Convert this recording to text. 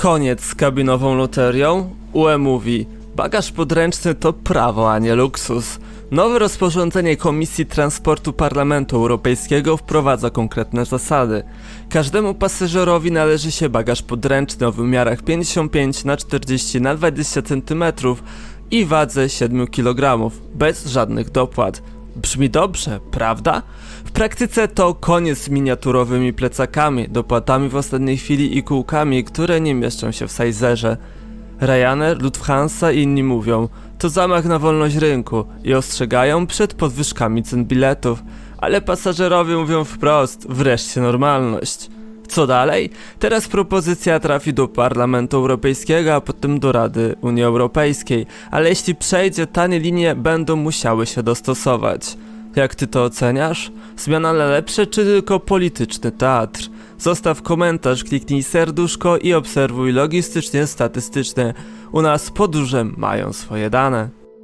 Koniec z kabinową loterią? UE mówi, bagaż podręczny to prawo, a nie luksus. Nowe rozporządzenie Komisji Transportu Parlamentu Europejskiego wprowadza konkretne zasady. Każdemu pasażerowi należy się bagaż podręczny o wymiarach 55 na 40 na 20 cm i wadze 7 kg, bez żadnych dopłat. Brzmi dobrze, prawda? W praktyce to koniec z miniaturowymi plecakami, dopłatami w ostatniej chwili i kółkami, które nie mieszczą się w Sizerze. Ryanair, Lufthansa i inni mówią, to zamach na wolność rynku i ostrzegają przed podwyżkami cen biletów, ale pasażerowie mówią wprost, wreszcie normalność. Co dalej? Teraz propozycja trafi do Parlamentu Europejskiego, a potem do Rady Unii Europejskiej, ale jeśli przejdzie, tanie linie będą musiały się dostosować. Jak ty to oceniasz? Zmiana na lepsze czy tylko polityczny teatr? Zostaw komentarz, kliknij serduszko i obserwuj logistycznie statystycznie. U nas podróże mają swoje dane.